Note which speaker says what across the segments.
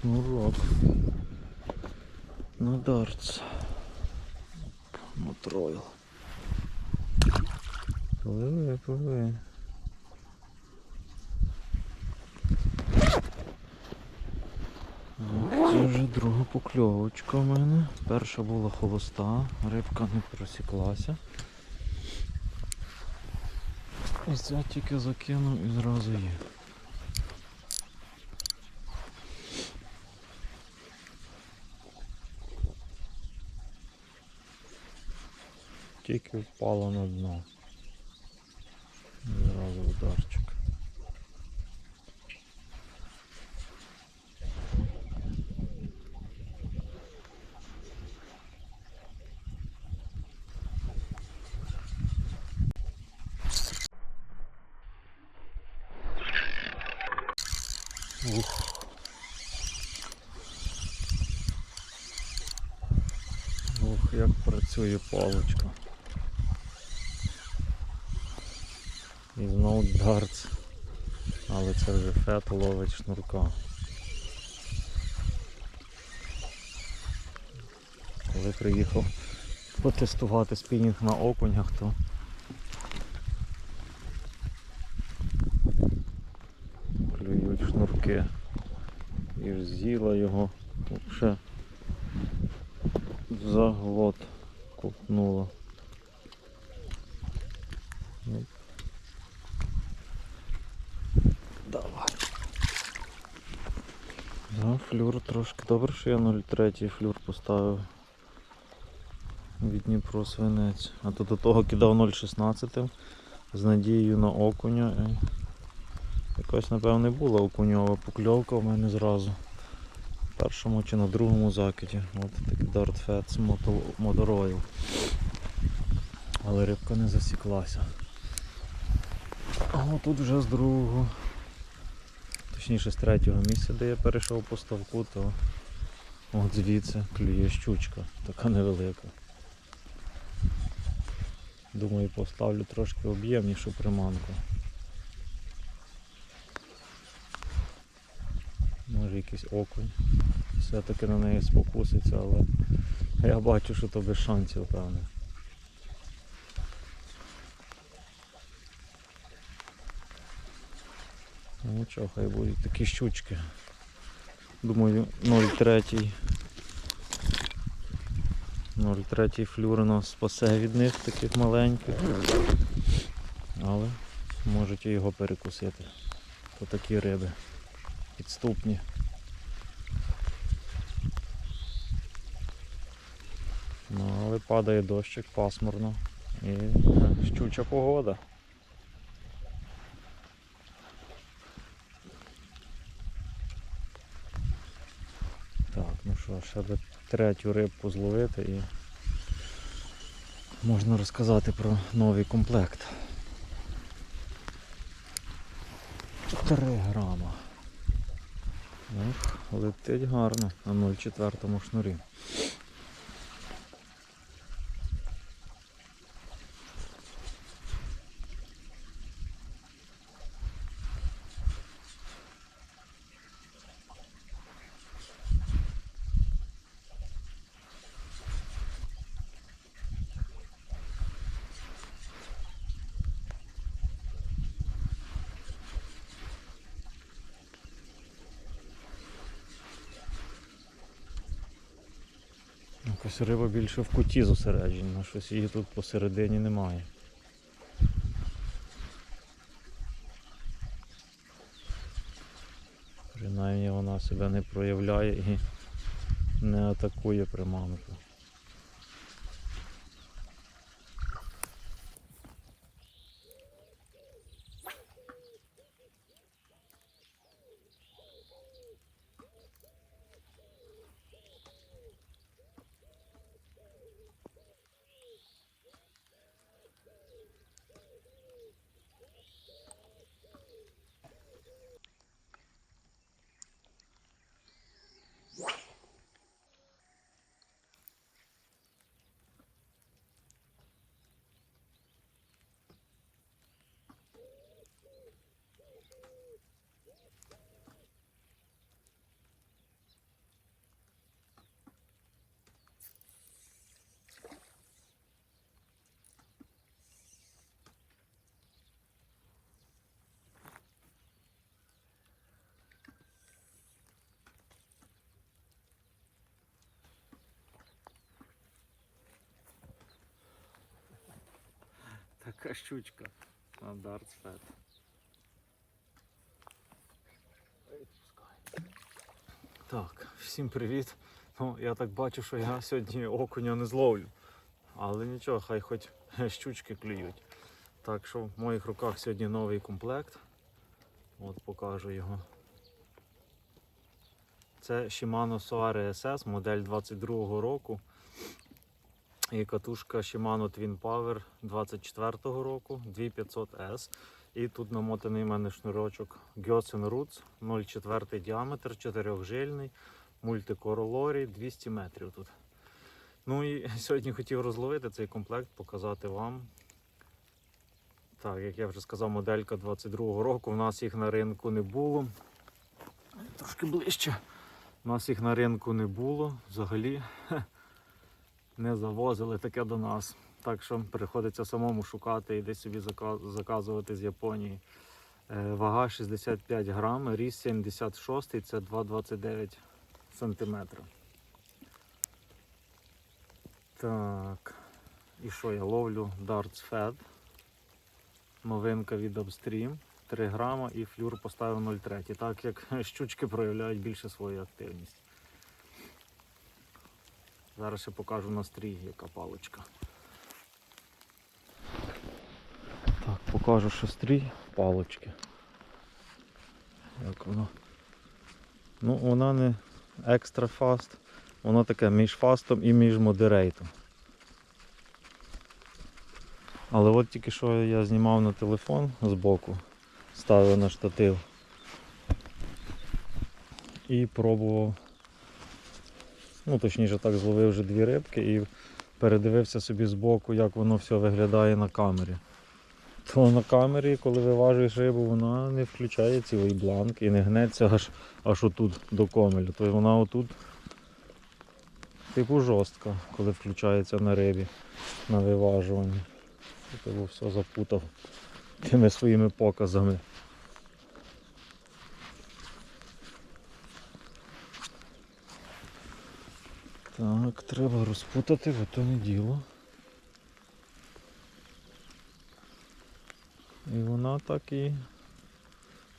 Speaker 1: шнурок на дартс. Мотройл. Пливе, пливе. Це вже друга покльовочка в мене. Перша була холоста, рибка не просіклася. І це тільки закинув і зразу є. Тільки впала на дно. Зразу ударчик. Ух. Ух, як працює паличка. І знову дартс. Але це вже фет ловить шнурка. Коли приїхав потестувати спінінг на окунях, то клюють шнурки. І з'їла його ще за глот купнула. Ну. Давай. Да, флюр трошки добре, що я 0,3 флюр поставив від Дніпро свинець. А то до того кидав 0,16 з надією на окуня. І якось напевне була окуньова покльовка в мене зразу. В першому чи на другому закиді. От такий Dart Fats Motor Oil. Але рибка не засіклася. А тут вже з другого, точніше з третього місця, де я перейшов по ставку, то от звідси клює щучка, така невелика. Думаю, поставлю трошки об'ємнішу приманку. Може якийсь окунь. Все-таки на неї спокуситься, але я бачу, що то без шансів, певне. Ну нічого, хай будуть такі щучки. Думаю, 0,3 0,3 флюр нас спасе від них таких маленьких. Але можуть його перекусити. То такі риби підступні. Ну, але падає дощик пасмурно і щуча погода. Так, би третю рибку зловити і можна розказати про новий комплект. 3 грама. Летить гарно на 0,4 шнурі. Якось риба більше в куті зосереджена, щось її тут посередині немає. Принаймні вона себе не проявляє і не атакує приманку. Така щучка. На Fat. Так, всім привіт. Ну, я так бачу, що я сьогодні окуня не зловлю. Але нічого, хай хоч щучки клюють. Так що в моїх руках сьогодні новий комплект. От покажу його. Це Shimano Soare SS, модель 22-го року. І катушка Shimano Twin Power 24 року 2500S. І тут намотаний в мене шнурочок Gyosen Roots 0,4 діаметр, 4-жильний, мультикоролорі, 200 метрів тут. Ну і сьогодні хотів розловити цей комплект, показати вам. Так, як я вже сказав, моделька 22-го року. У нас їх на ринку не було. Трошки ближче. У нас їх на ринку не було. Взагалі не завозили таке до нас. Так що приходиться самому шукати і десь собі заказувати з Японії. Е, Вага 65 грам, ріс 76, це 2,29 сантиметра. Так. І що я ловлю? Darts Fed. Новинка від Upstream. 3 грама і флюр поставив 0,3. Так як щучки проявляють більше свою активність. Зараз ще покажу настрій, яка паличка. Так, покажу стрій палички. Як воно. Ну, вона не екстра фаст, воно таке між фастом і між модерейтом. Але от тільки що я знімав на телефон збоку, ставив на штатив і пробував. Ну, точніше так, зловив вже дві рибки і передивився собі збоку, як воно все виглядає на камері. То на камері, коли виважуєш рибу, вона не включає цілий бланк і не гнеться аж, аж отут до комелю. Тобто вона отут типу жорстка, коли включається на рибі, на виважуванні. Тобто все запутав тими своїми показами. Так, треба розпутати, бо то не діло. І вона так і.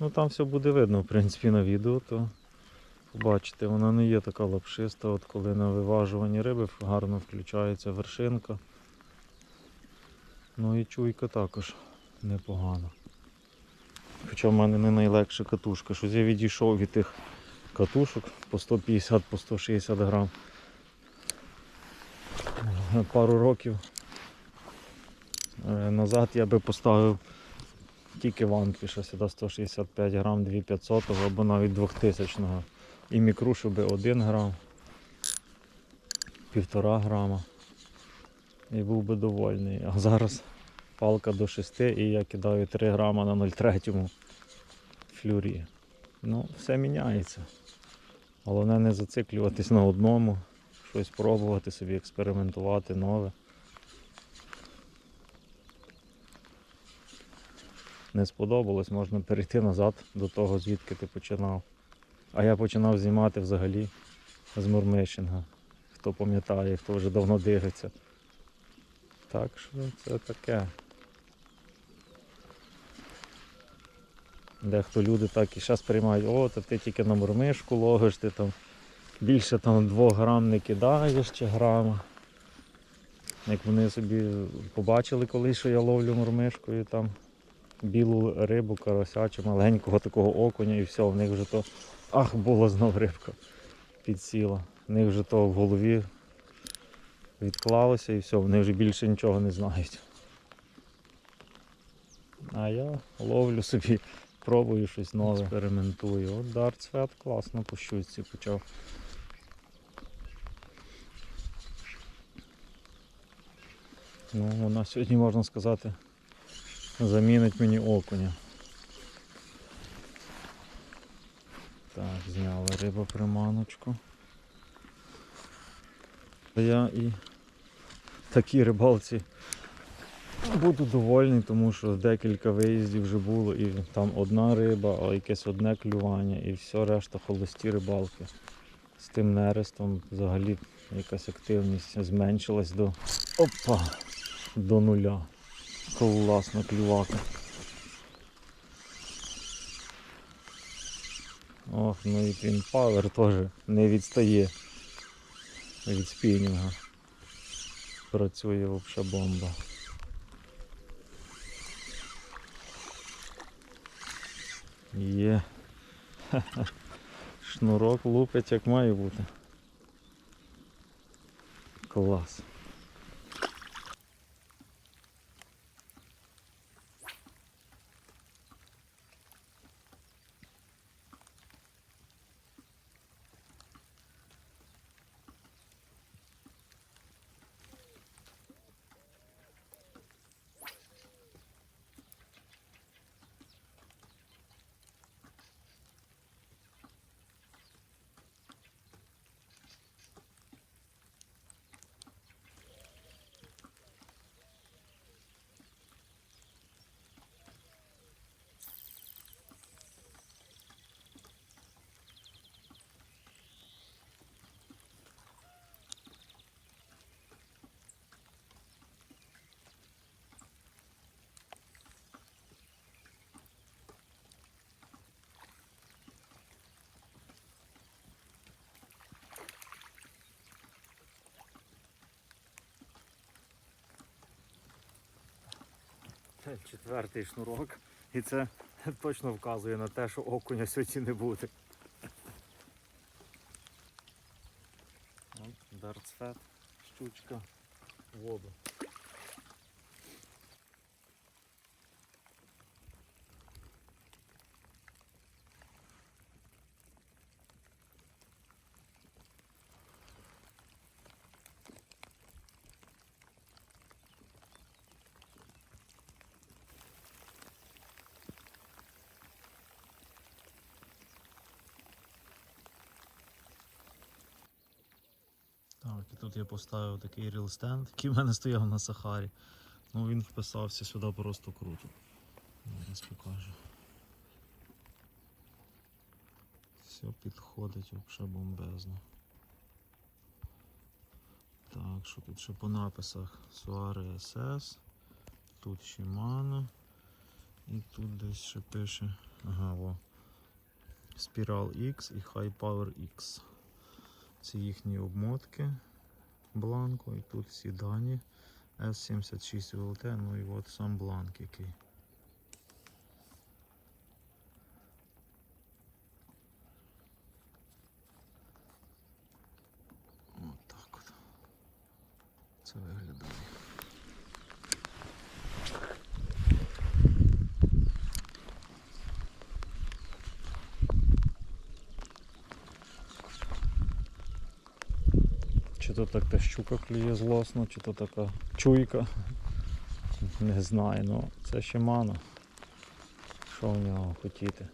Speaker 1: Ну там все буде видно, в принципі, на відео, то побачите, вона не є така лапшиста, от коли на виважуванні риби гарно включається вершинка. Ну і чуйка також непогана. Хоча в мене не найлегша катушка. Щось я відійшов від тих катушок по 150 по 160 грам. Пару років е, назад я би поставив тільки ванквіша сюди 165 грам 2500 або навіть 2000 І мікрушу би 1 грам, 1,5 грама. І був би довольний. А зараз палка до 6 і я кидаю 3 грама на 0,3 флюрі. Ну, все міняється. Головне не зациклюватись на одному, щось пробувати собі, експериментувати нове. Не сподобалось, можна перейти назад до того, звідки ти починав. А я починав знімати взагалі з мурмишинга. Хто пам'ятає, хто вже давно дивиться. Так що це таке. Дехто люди так і зараз приймають, о, то ти тільки на мурмишку ловиш, ти там більше там 2 грам не кидаєш чи грама. Як вони собі побачили колись, що я ловлю мурмишкою там білу рибу, карася чи маленького такого окуня і все, в них вже то ах, була знов рибка підсіла. В них вже то в голові відклалося і все, вони вже більше нічого не знають. А я ловлю собі, пробую щось нове, експериментую. От Dart Свят класно по щучці почав. Ну, вона сьогодні можна сказати замінить мені окуня. Так, зняли рибу приманочку. Я і такій рибалці буду довольний, тому що декілька виїздів вже було і там одна риба, а якесь одне клювання і все решта холості рибалки. З тим нерестом взагалі якась активність зменшилась до опа, до нуля. Класно клювака. Ох, ну і Power теж не відстає від спінінга. Працює взагалі бомба. Є. Шнурок лупить як має бути. Клас. Четвертий шнурок. І це точно вказує на те, що окуня сьогодні не буде. Дарцфет, щучка, воду. Так, і тут я поставив такий рілстенд, який в мене стояв на Сахарі. Ну він вписався сюди просто круто. Зараз покажу. Все підходить взагалі бомбезно. Так, що тут ще по написах Suare SS, тут Shimano і тут десь ще пише ага, о, Spiral X і High Power X. Це їхні обмотки бланку і тут всі дані S76 VLT, ну і от сам бланк який. От так от. Це виглядає. Чи то така щука клює злосно, чи то така чуйка. Не знаю, ну це ще мано. Що в нього хотіти?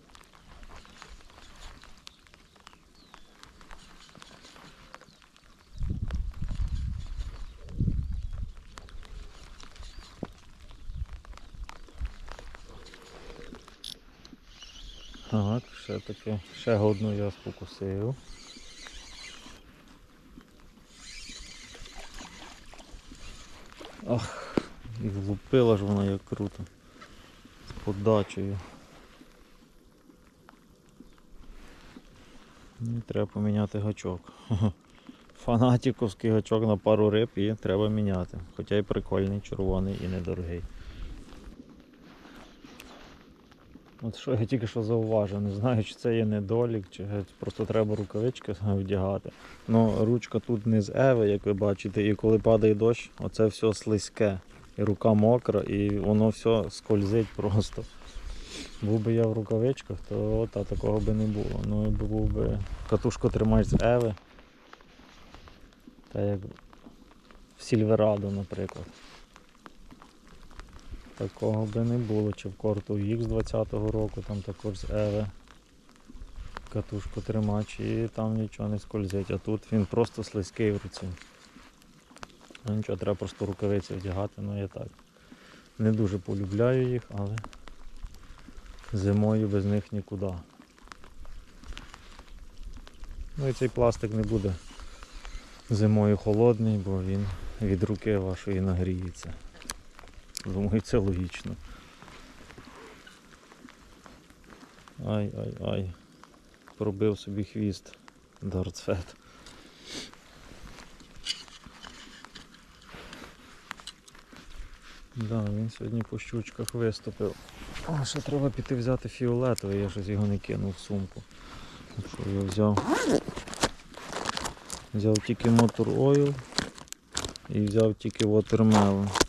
Speaker 1: Так, ще таке, ще одну я спокусив. Ах, і влупила ж вона як круто. З подачею. Ну, і треба поміняти гачок. Фанатіковський гачок на пару риб і треба міняти. Хоча й прикольний, червоний і недорогий. От що я тільки що зауважив, не знаю, чи це є недолік, чи просто треба рукавички вдягати. Ну, ручка тут не з Еви, як ви бачите, і коли падає дощ, оце все слизьке. І рука мокра, і воно все скользить просто. Був би я в рукавичках, то от, такого би не було. Ну, був би катушку тримаєш з Еви. Та як в Сільверадо, наприклад. Такого би не було, чи в корту X 20-го року, там також з Еви катушку тримач і там нічого не скользить, а тут він просто слизький в руці. Ну нічого, треба просто рукавиці вдягати, ну я так. Не дуже полюбляю їх, але зимою без них нікуди. Ну і цей пластик не буде зимою холодний, бо він від руки вашої нагріється. Думаю, це логічно. Ай, ай, ай. Пробив собі хвіст Дартфет. Да, він сьогодні по щучках виступив. А, ще треба піти взяти фіолетовий, я щось його не кинув в сумку. Що я взяв? Взяв тільки Motor Oil і взяв тільки Watermelon.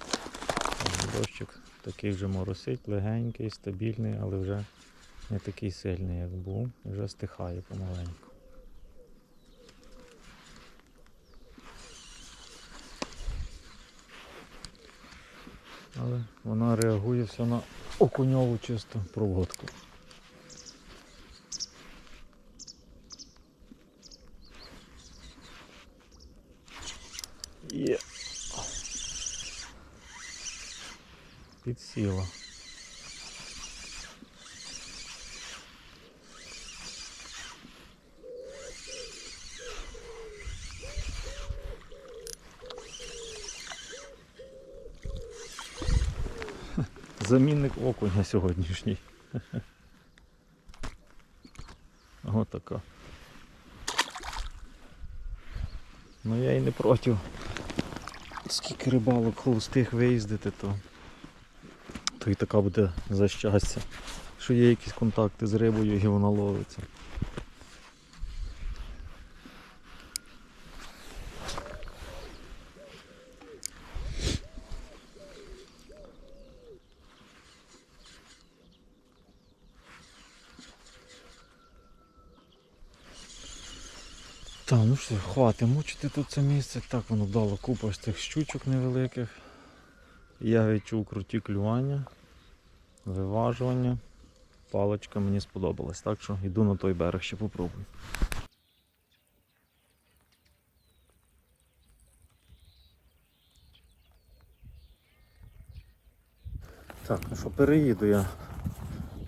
Speaker 1: Дощик такий вже моросить, легенький, стабільний, але вже не такий сильний, як був. Вже стихає помаленьку. Але вона реагує все на окуньову чисту проводку. Є. Підсіла. Замінник окуня сьогоднішній. Отака. Ну я і не проти. Скільки рибалок холостих виїздити, то, то і така буде за щастя. Що є якісь контакти з рибою і вона ловиться. Так, ну що, хватить мучити тут це місце. Так воно дало купа з цих щучок невеликих. Я відчув круті клювання, виважування. Паличка мені сподобалась, так що йду на той берег ще попробую. Так, ну що, переїду я.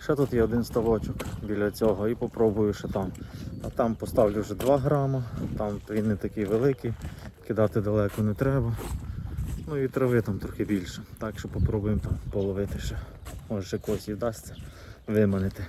Speaker 1: Ще тут є один ставочок біля цього і попробую ще там. А там поставлю вже 2 грама, там він не такий великий, кидати далеко не треба. Ну і трави там трохи більше. Так що попробуємо там половити ще. Може когось і вдасться виманити.